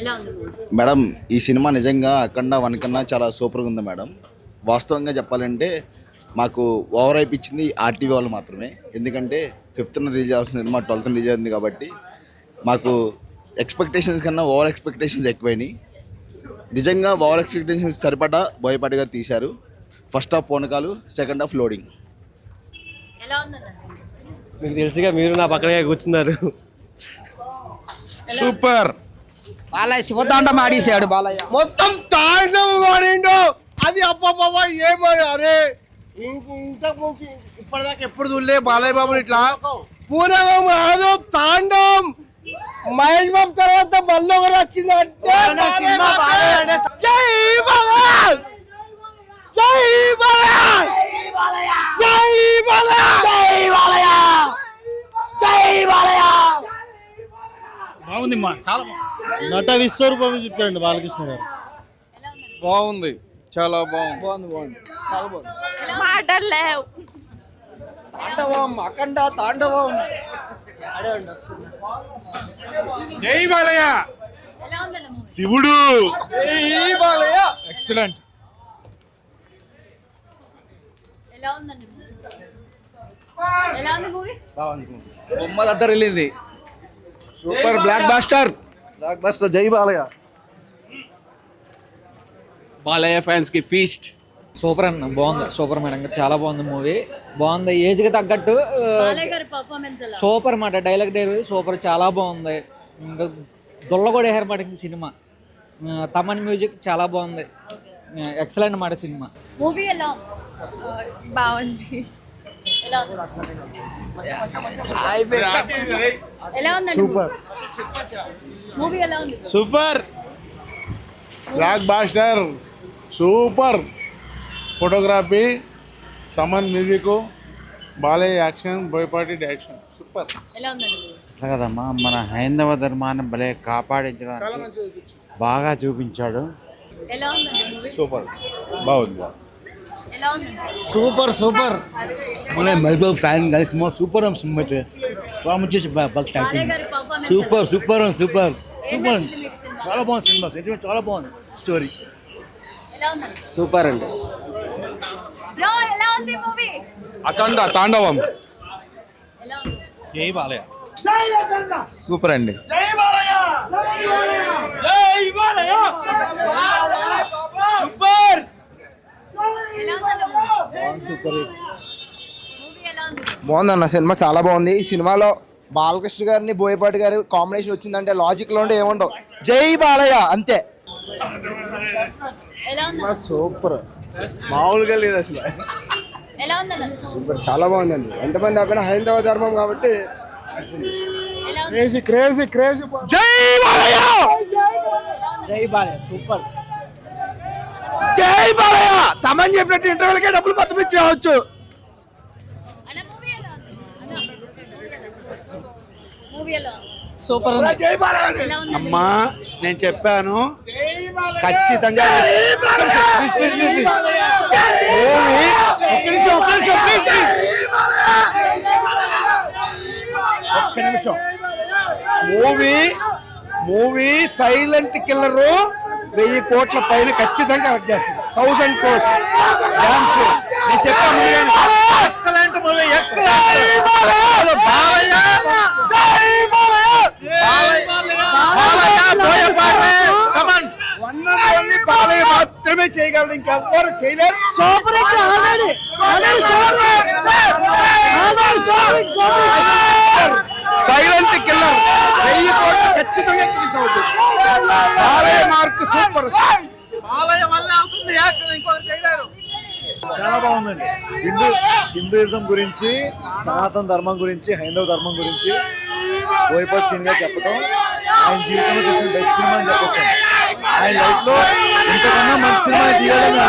ఎలా ఉంది movie? Madam ఈ సినిమా నిజంగా అఖండ వన్ కన్నా చాలా సూపర్గా ఉంది మేడం. వాస్తవంగా చెప్పాలంటే మాకు ఓవర్ అయిపించింది ఆర్టీవీ వాళ్ళు మాత్రమే. ఎందుకంటే ఫిఫ్త్న రిలీజ్ అవ్వాల్సిన సినిమా ట్వెల్త్న రిలీజ్ అయింది కాబట్టి మాకు ఎక్స్పెక్టేషన్స్ కన్నా ఓవర్ ఎక్స్పెక్టేషన్స్ ఎక్కువైనాయి. నిజంగా ఓవర్ ఎక్స్పెక్టేషన్స్ సరిపడా బోయపాటి గారు తీశారు. ఫస్ట్ హాఫ్ పూనకాలు సెకండ్ హాఫ్ లోడింగ్. మీకు తెలుసుగా మీరు నా పక్కనే కూర్చున్నారు. సూపర్! బాలయ్య శివతాండం ఆడేసాడు బాలయ్య. మొత్తం తాండవం వాడిండు అది అబ్బబ్బబ్బా ఏమని? అరే ఇంక ఇంతకు మించి ఇప్పటిదాకా ఎప్పుడు చూడలే బాలయ్య బాబు ఇట్లా. పూనవం కాదు తాండవం. మహేష్ బాబు తర్వాత మళ్ళీ ఒకటి వచ్చింది అంటే బాలయ్య బాబు. జై బాలయ్య జై బాలయ్య! జై బాలయ్య! జై బాలయ్య! బాగుంది మా చాలా నట విశ్వరూపం చెప్పారండి బాలకృష్ణ గారు. బాగుంది. చాలా బాగుంది. మాటలు లేవు. తాండవం అఖండ తాండవం. జై బాలయ్య? శివుడు. ఎక్సలెంట్ ఎలా ఉందండి? ఎలా ఉంది movie super blockbuster blockbuster Jai Balayya. Balayya ఫ్యాన్స్కి ఫీస్ట్ సూపర్ అన్న బాగుంది. సూపర్ మేడం చాలా బాగుంది మూవీ బాగుంది తగ్గట్టు బాలయ్య గారి పర్ఫార్మెన్స్ ఎలా? సూపర్ మాట డైలాగ్ డెలివరీ సూపర్ చాలా బాగుంది. ఇంకా దుల్ల కూడా వేసారు మాట సినిమా. తమన్ మ్యూజిక్ చాలా బాగుంది. ఎక్సలెంట్ మాట సినిమా. మూవీ ఎలా? బాగుంది. ఎలా ఉంది సూపర్. మూవీ ఎలా ఉంది? Super. Blockbuster super. Photography Thaman music Balayya action Boyapati action super. ఎలా ఉందండి? కదమ్మా మన హైందవ ధర్మాన్ని భలే కాపాడించడానికి బాగా చూపించాడు. ఎలా ఉందండి మూవీ సూపర్. బాగుంది. Super super. మహబూబ్ ఫ్యాన్ కలిసి సినిమా సూపర్ సినిమా అయితే. బాగా వచ్చేసి బాగా Balayya performance super super super. Super cinema? చాలా బాగుంది సినిమా. సెంటిమెంట్ చాలా బాగుంది. స్టోరీ సూపర్ అండి. బ్రో ఎలా ఉంది మూవీ అఖండ తాండవం. జై బాలయ్య. సూపర్ అండి. ఎలా సూపర్ ఉంది? బాగుందన్న సినిమా చాలా బాగుంది. ఈ సినిమాలో బాలకృష్ణ గారిని బోయపాటి గారి కాంబినేషన్ వచ్చిందంటే లాజిక్లో ఉంటే ఏముండవు. జై బాలయ్య అంతే. ఎలా ఉంది? సూపర్. మామూలుగా లేదు అసలు. సూపర్ చాలా బాగుందండి. ఎంతమంది ఆపినా హైందవ ధర్మం కాబట్టి ఎలా ఉంది? క్రేజీ క్రేజీ క్రేజీ జై బాలయ్య! జై బాలయ్య సూపర్. జై బాలయ్య! తమని చెప్పినట్టు ఇంటర్వెల్కే డబ్బులు మొత్తం ఇచ్చి రావచ్చు. సూపర్ అమ్మా నేను చెప్పాను. ఖచ్చితంగా ఒక్క నిమిషం మూవీ మూవీ సైలెంట్ కిల్లర్. వెయ్యి కోట్ల పైన ఖచ్చితంగా వర్క్ చేస్తుంది థౌసండ్ కోర్స్ షో నేను చెప్పాను excellent movie excellent Balayya! Balayya! మాత్రమే చేయగలరు. ఇంకెవ్వరు చేయలేరు. సూపర్ కిల్లర్ వెయ్యి కోట్లు ఖచ్చితంగా రిలీజ్ అవుతుంది బాలయ్య మార్క్ సూపర్. బాలయ్య వల్ల అవుతుంది యాక్షన్ ఇంకొకరు చేయలేరు. చాలా బాగుందండి. హిందూ హిందూయిజం గురించి సనాతన ధర్మం గురించి హైందవ ధర్మం గురించి బోయపాటి సీన్గా చెప్పడం ఆయన జీవితంలో తీసిన బెస్ట్ సినిమా అని చెప్పొచ్చు. ఆయన లైఫ్లో ఇంతకన్నా మంచి సినిమా తీయాలని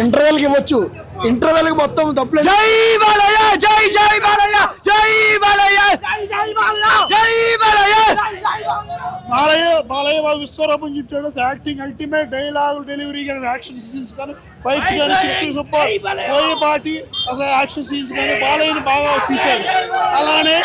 ఇంటర్వెల్కి ఇవ్వచ్చు. ఇంటర్వెల్కి మొత్తం డబ్బులు జై బాలయ్య జై జై బాలయ్య జై బాలయ్య జై జై బాలయ్య జై బాలయ్య. బాలయ్య బాలయ్య బాబు విశ్వరూపం చెప్పాడు. యాక్టింగ్ అల్టిమేట్ డైలాగ్ డెలివరీ కానీ యాక్షన్ సీన్స్ కానీ ఫైట్స్ కానీ షిఫ్ట్ సూపర్ పోయే పాటి అసలు యాక్షన్ సీన్స్ కానీ బాలయ్యని బాగా తీశాడు. అలానే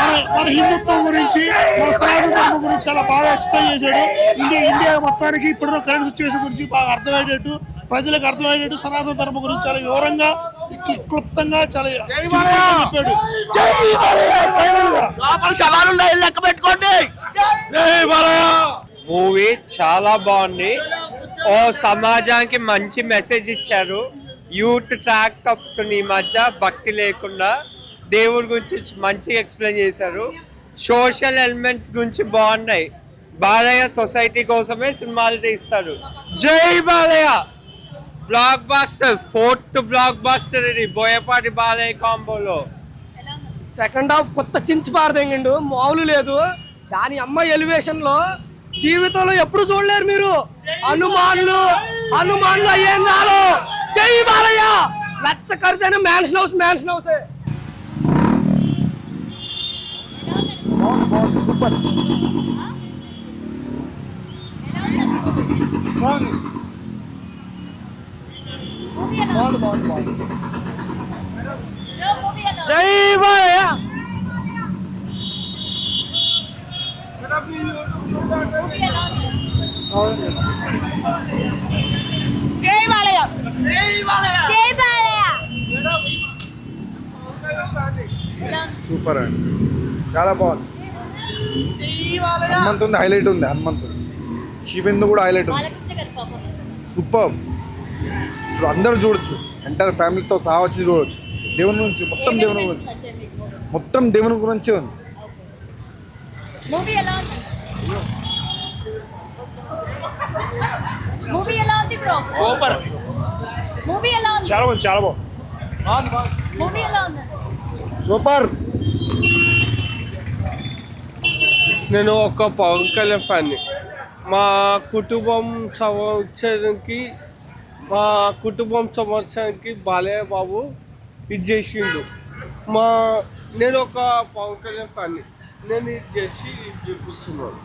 మన మన హిందుత్వం గురించి మన సనాతన ధర్మం గురించి చాలా బాగా ఎక్స్ప్లెయిన్ చేశాడు. ఇండియా ఇండియా మొత్తానికి ఇప్పుడున్న కరెంట్ సిచ్యువేషన్ గురించి బాగా అర్థమయ్యేటట్టు ప్రజలకు అర్థమయ్యేటట్టు సనాతన ధర్మం గురించి చాలా వివరంగా క్లి- క్లుప్తంగా చాలా చెప్పాడు. జై బాలయ్య! ఫైనల్గా. లోపల సవాలు లెక్క పెట్టుకోండి! మూవీ చాలా బాగుంది. ఓ సమాజానికి మంచి మెసేజ్ ఇచ్చారు. యూత్ ట్రాక్ తప్పుతుంది ఈ మధ్య భక్తి లేకుండా. దేవుడి గురించి మంచిగా ఎక్స్ప్లెయిన్ చేశారు. సోషల్ ఎలిమెంట్స్ గురించి బాగున్నాయి. బాలయ్య సొసైటీ కోసమే సినిమాలు తీస్తారు. జై Balayya! Blockbuster fourth blockbuster ఇది బోయపాటి బాలయ్య కాంబోలో. సెకండ్ హాఫ్ కొత్త చించి పారదెంగిండు మామూలు లేదు. దాని అమ్మ ఎలివేషన్లో జీవితంలో ఎప్పుడు చూడలేరు మీరు. హనుమానులు హనుమానులు అయ్యేం కాదు జై బాలయ్య! లచ్చ ఖర్చు అయిన మ్యాన్షన్ హౌస్ మ్యాన్షన్ హౌస్ ఎలా ఉంది? బ్రో మూవీ ఎలా ఉంది? జై బాలయ్య మూవీ ఎలా ఉంది జై బాలయ్య జై బాలయ్య ఎలా ఉంది సూపర్ అండి చాలా బాగుంది. హనుమంతు హైలైట్ ఉంది హనుమంతు శివేందు కూడా హైలైట్ ఉంది. సూపర్ ఇప్పుడు అందరూ చూడొచ్చు. ఎంటైర్ ఫ్యామిలీతో సహా వచ్చి చూడొచ్చు. దేవుని గురించి మొత్తం దేవుని గురించి. మొత్తం దేవుని గురించే ఉంది. మూవీ ఎలా ఉంది? మూవీ ఎలా ఉంది బ్రో సూపర్ మూవీ ఎలా ఉంది? చాలా బాగుంది చాలా బాగుంది. మూవీ ఎలా ఉంది? సూపర్ నేను ఒక పవన్ కళ్యాణ్ ఫ్యాన్ని. మా కుటుంబం సంవత్సరానికి మా కుటుంబం సంవత్సరానికి బాలయ్య బాబు ఇది చేసిండు. మా నేను ఒక పవన్ కళ్యాణ్ ఫ్యాన్ని. నేను ఇది చేసి ఇది చూపిస్తున్నాను.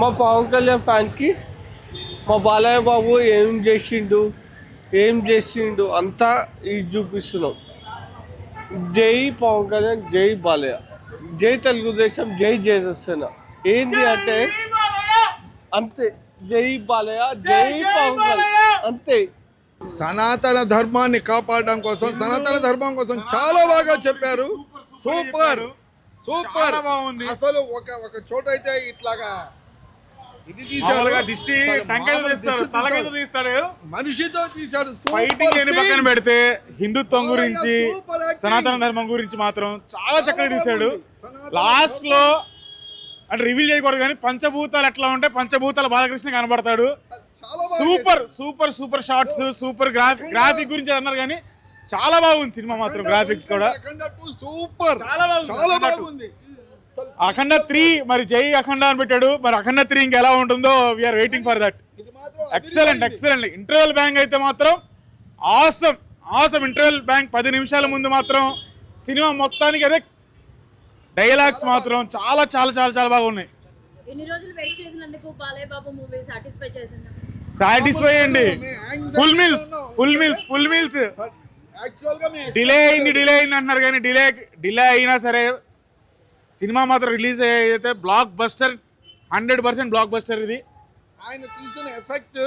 మా పవన్ కళ్యాణ్ ఫ్యాన్కి మా బాలయ్య బాబు ఏం చేసిండు ఏం చేసిండు అంతా ఇది చూపిస్తున్నాం. జై పవన్ కళ్యాణ్ జై బాలయ్య. జై తెలుగుదేశం జై జయసేన ఏంది అంటే అంతే జై బాలయ్య జై పవన్ అంతే. సనాతన ధర్మాన్ని కాపాడడం కోసం సనాతన ధర్మం కోసం చాలా బాగా చెప్పారు. Super super. అసలు ఒక ఒక చోట అయితే ఇట్లాగా ఇది తీశారు. మనిషితో తీశారు. ఫైటింగ్ అని పక్కన పెడితే హిందుత్వం గురించి. సనాతన ధర్మం గురించి మాత్రం చాలా చక్కగా తీశాడు. లాస్ట్లో అంటే రివీల్ చేయకూడదు కానీ పంచభూతాలు ఎట్లా ఉంటే పంచభూతాల బాలకృష్ణ కనబడతాడు. Super super super shorts super graphic graphic గురించి అన్నారు కానీ చాలా బాగుంది సినిమా మాత్రం గ్రాఫిక్స్ కూడా. సూపర్ చాలా బాగుంది. అఖండ త్రీ మరి జై అఖండ అని పెట్టాడు. మరి అఖండ త్రీ ఇంకా ఎలా ఉంటుందో we're waiting for that excellent excellent interval bang అయితే మాత్రం ఆసమ్ ఆసమ్ ఇంటర్వెల్ బ్యాంక్ పది నిమిషాల ముందు మాత్రం సినిమా మొత్తానికి అదే డైలాగ్స్ మాత్రం చాలా చాలా చాలా చాలా బాగున్నాయి ఎన్ని రోజులు వెయిట్ చేసినందుకు బాలయ్య బాబు మూవీ సాటిస్ఫై అండి. Full meals full meals full meals. Delay అయింది డిలే అయింది అంటున్నారు కానీ డిలే డిలే అయినా సరే సినిమా మాత్రం రిలీజ్ అయితే blockbuster hundred percent blockbuster ఇది. ఆయన తీసిన ఎఫెక్ట్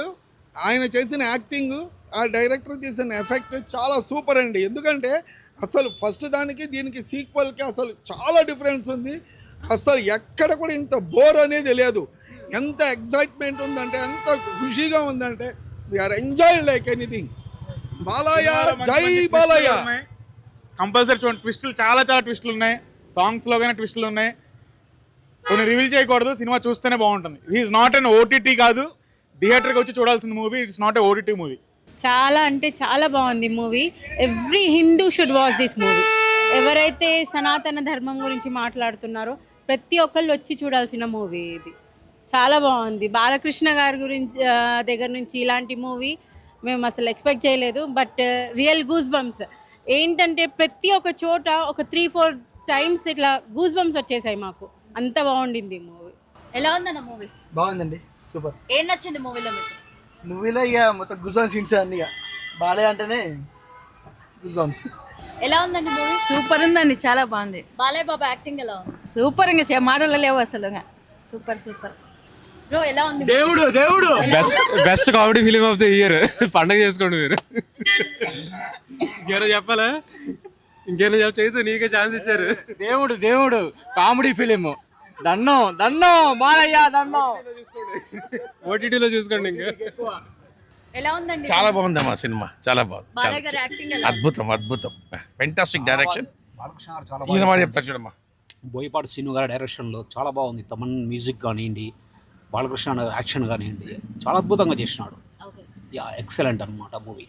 ఆయన చేసిన యాక్టింగ్ ఆ డైరెక్టర్ తీసిన ఎఫెక్ట్ చాలా సూపర్ అండి. ఎందుకంటే అసలు ఫస్ట్ దానికి దీనికి సీక్వల్కి అసలు చాలా డిఫరెన్స్ ఉంది. అసలు ఎక్కడ కూడా ఇంత బోర్ అనేది లేదు ఎంత ఎగ్జైట్మెంట్ ఉందంటే ఎంత ఖుషీగా ఉందంటే we're enjoy like anything Balayya Jai Balayya. Compulsory చూడండి ట్విస్టులు చాలా చాలా ట్విస్టులు ఉన్నాయి. సాంగ్స్లో కానీ ట్విస్టులు ఉన్నాయి. కొన్ని రివీల్ చేయకూడదు సినిమా చూస్తేనే బాగుంటుంది. ఈజ్ నాట్ అన్ ఓటీటీ కాదు. థియేటర్కి వచ్చి చూడాల్సిన movie it's not a OTT movie. చాలా అంటే చాలా బాగుంది movie. Every Hindu should watch this movie ఎవరైతే సనాతన ధర్మం గురించి మాట్లాడుతున్నారో ప్రతి ఒక్కళ్ళు వచ్చి చూడాల్సిన మూవీ ఇది. చాలా బాగుంది. బాలకృష్ణ గారి గురించి దగ్గర నుంచి ఇలాంటి మూవీ మేము అసలు ఎక్స్పెక్ట్ చేయలేదు. బట్ రియల్ గూస్ బంప్స్ ఏంటంటే ప్రతి ఒక్క చోట ఒక త్రీ ఫోర్ టైమ్స్ ఇట్లా గూస్ బంప్స్ వచ్చేసాయి మాకు. అంత బాగుండింది మూవీ. ఎలా ఉందన్న మూవీ? బాగుందండి. సూపర్. ఏం నచ్చింది మూవీలో మీకు? మూవీలో ఇక మొత్తం గుజ్వాన్ సీన్స్ అన్ని ఇక. బాలయ్య అంటేనే గుజ్వామ్స్ ఎలా ఉందండి మూవీ? సూపర్ ఉందండి చాలా బాగుంది. బాలయ్య బాబు యాక్టింగ్ ఎలా ఉంది? సూపర్ ఇంకా మాటలు లేవు అసలు సూపర్ సూపర్. బ్రో ఎలా ఉంది దేవుడు దేవుడు! Best best comedy film of the year పండగ చేసుకోండి మీరు. ఇంకేనా చెప్పాలా? ఇంకేనా చెప్ప చేస్తే నీకే ఛాన్స్ ఇచ్చారు. దేవుడు దేవుడు! కామెడీ ఫిలిం దన్నం దన్నం బాలయ్య దన్నం ఓటీటీలో చూసుకోండి ఇంకా. ఎలా ఉందండి చాలా బాగుందమ్మా సినిమా. చాలా బాగుంది? అద్భుతం అద్భుతం. ఫెంటాస్టిక్ డైరెక్షన్ ఈయన మాట చెప్తారు చూడమ్మా. బోయపాటి శ్రీను గారి డైరెక్షన్లో చాలా బాగుంది. తమన్ మ్యూజిక్ కానివ్వండి బాలకృష్ణ యాక్షన్ కానివ్వండి చాలా అద్భుతంగా చేసినాడు. యా ఎక్సలెంట్ అనమాట movie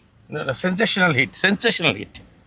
sensational hit sensational hit